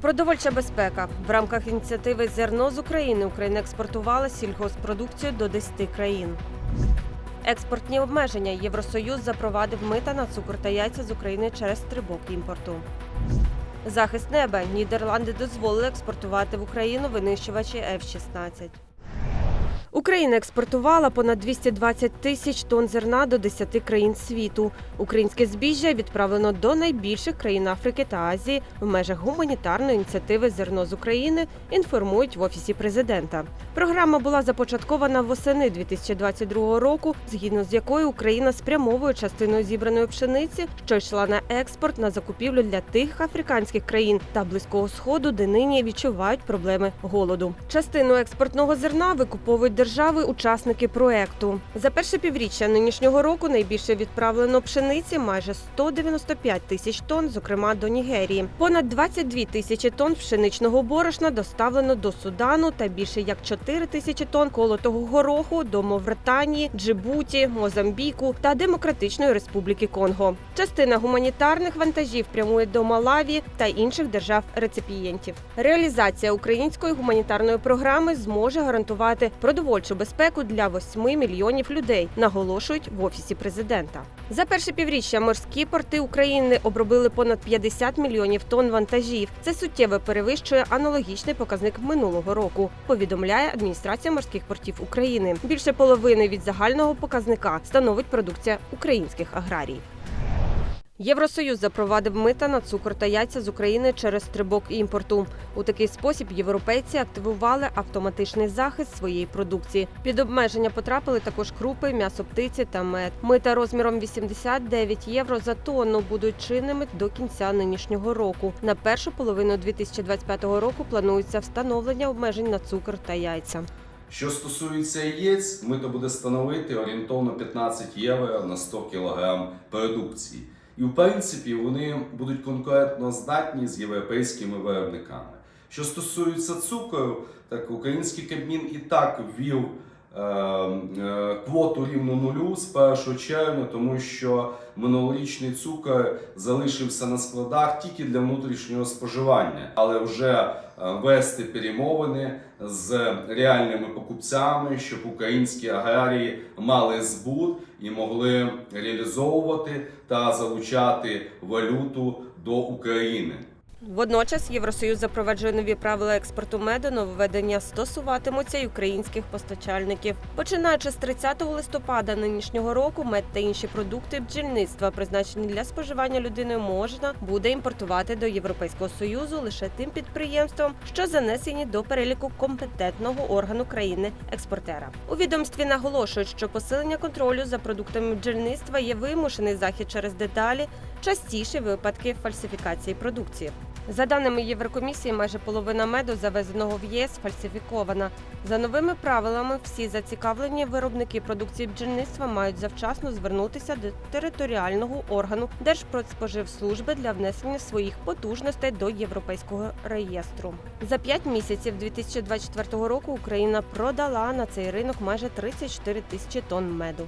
Продовольча безпека в рамках ініціативи Зерно з України Україна експортувала сільгоспродукцію до 10 країн. Експортні обмеження Євросоюз запровадив мита на цукор та яйця з України через стрибок імпорту. Захист неба Нідерланди дозволили експортувати в Україну винищувачі F-16. Україна експортувала понад 220 тисяч тонн зерна до 10 країн світу. Українське збіжжя відправлено до найбільших країн Африки та Азії в межах гуманітарної ініціативи Зерно з України. Інформують в офісі президента. Програма була започаткована восени 2022 року, згідно з якою Україна спрямовує частину зібраної пшениці, що йшла на експорт на закупівлю для тих африканських країн та близького сходу, де нині відчувають проблеми голоду. Частину експортного зерна викуповують держави-учасники проекту. За перше півріччя нинішнього року найбільше відправлено пшениці майже 195 тисяч тонн, зокрема до Нігерії. Понад 22 тисячі тонн пшеничного борошна доставлено до Судану та більше як 4 тисячі тонн колотого гороху до Мавританії, Джибуті, Мозамбіку та Демократичної Республіки Конго. Частина гуманітарних вантажів прямує до Малаві та інших держав-реципієнтів. Реалізація української гуманітарної програми зможе гарантувати продовольчу безпеку для 8 мільйонів людей, наголошують в офісі президента. За перше півріччя морські порти України обробили понад 50 мільйонів тонн вантажів. Це суттєво перевищує аналогічний показник минулого року. Повідомляє адміністрація морських портів України. Більше половини від загального показника становить продукція українських аграріїв. Євросоюз запровадив мита на цукор та яйця з України через стрибок імпорту. У такий спосіб європейці активували автоматичний захист своєї продукції. Під обмеження потрапили також крупи, м'ясо птиці та мед. Мита розміром 89 євро за тонну будуть чинними до кінця нинішнього року. На першу половину 2025 року планується встановлення обмежень на цукор та яйця. Що стосується яєць, мито буде становити орієнтовно 15 євро на 100 кг продукції. І в принципі вони будуть конкурентно здатні з європейськими виробниками. Що стосується цукру, так український Кабмін і так ввів квоту рівну нулю з 1 червня, тому що минулорічний цукор залишився на складах тільки для внутрішнього споживання, але вже е, вести перемовини з реальними покупцями, щоб українські аграрії мали збут і могли реалізовувати та залучати валюту до України. Водночас Євросоюз запроваджує нові правила експорту меду. Нововведення стосуватимуться й українських постачальників. Починаючи з 30 листопада нинішнього року, мед та інші продукти бджільництва, призначені для споживання людиною, можна буде імпортувати до Європейського союзу лише тим підприємствам, що занесені до переліку компетентного органу країни експортера. У відомстві наголошують, що посилення контролю за продуктами бджільництва є вимушений захід через деталі, частіші випадки фальсифікації продукції. За даними Єврокомісії, майже половина меду, завезеного в єС, фальсифікована. За новими правилами, всі зацікавлені виробники продукції бджільництва мають завчасно звернутися до територіального органу Держпродспоживслужби для внесення своїх потужностей до європейського реєстру. За п'ять місяців 2024 року Україна продала на цей ринок майже 34 тисячі тонн меду.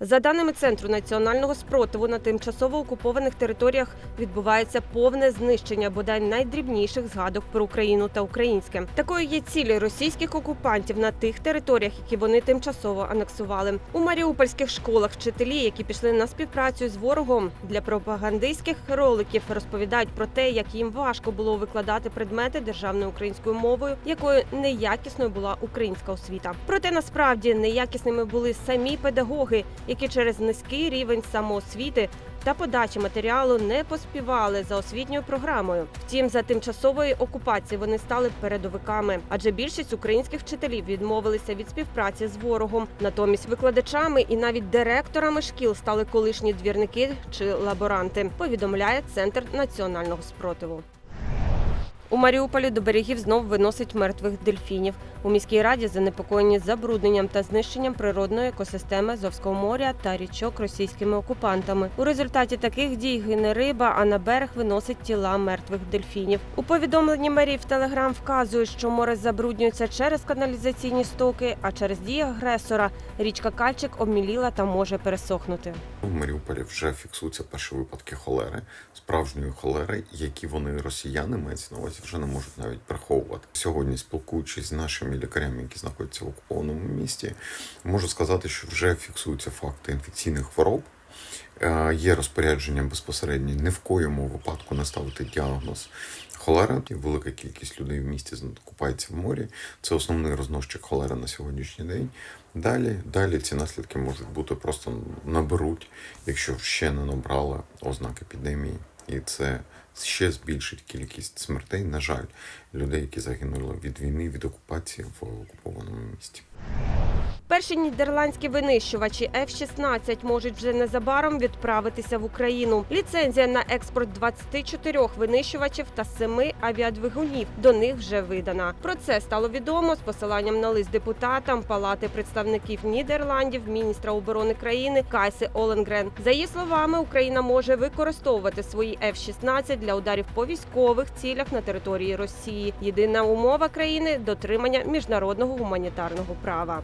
За даними Центру національного спротиву, на тимчасово окупованих територіях відбувається повне знищення бодай найдрібніших згадок про Україну та українське. Такою є цілі російських окупантів на тих територіях, які вони тимчасово анексували. У маріупольських школах вчителі, які пішли на співпрацю з ворогом для пропагандистських роликів, розповідають про те, як їм важко було викладати предмети державною українською мовою, якою неякісною була українська освіта. Проте насправді неякісними були самі педагоги які через низький рівень самоосвіти та подачі матеріалу не поспівали за освітньою програмою. Втім, за тимчасової окупації вони стали передовиками, адже більшість українських вчителів відмовилися від співпраці з ворогом. Натомість викладачами і навіть директорами шкіл стали колишні двірники чи лаборанти. Повідомляє центр національного спротиву. У Маріуполі до берегів знов виносить мертвих дельфінів. У міській раді занепокоєні забрудненням та знищенням природної екосистеми Азовського моря та річок російськими окупантами. У результаті таких дій гине риба, а на берег виносить тіла мертвих дельфінів. У повідомленні мерії в Телеграм вказують, що море забруднюється через каналізаційні стоки, а через дії агресора річка Кальчик обміліла та може пересохнути. В Маріуполі вже фіксуються перші випадки холери, справжньої холери, які вони росіяни мають на увазі вже не можуть навіть приховувати. Сьогодні, спілкуючись з нашими лікарями, які знаходяться в окупованому місті, можу сказати, що вже фіксуються факти інфекційних хвороб. Е, Є розпорядження безпосередньо ні в коєму випадку не ставити діагноз холера. Велика кількість людей в місті купається в морі. Це основний розносчик холери на сьогоднішній день. Далі, далі ці наслідки можуть бути просто наберуть, якщо ще не набрали ознак епідемії, і це ще збільшить кількість смертей, на жаль, людей, які загинули від війни, від окупації в окупованому місті. Перші нідерландські винищувачі F-16 можуть вже незабаром відправитися в Україну. Ліцензія на експорт 24 винищувачів та 7 авіадвигунів до них вже видана. Про це стало відомо з посиланням на лист депутатам Палати представників Нідерландів, міністра оборони країни Кайси Оленгрен. За її словами, Україна може використовувати свої F-16 для ударів по військових цілях на території Росії. Єдина умова країни дотримання міжнародного гуманітарного права.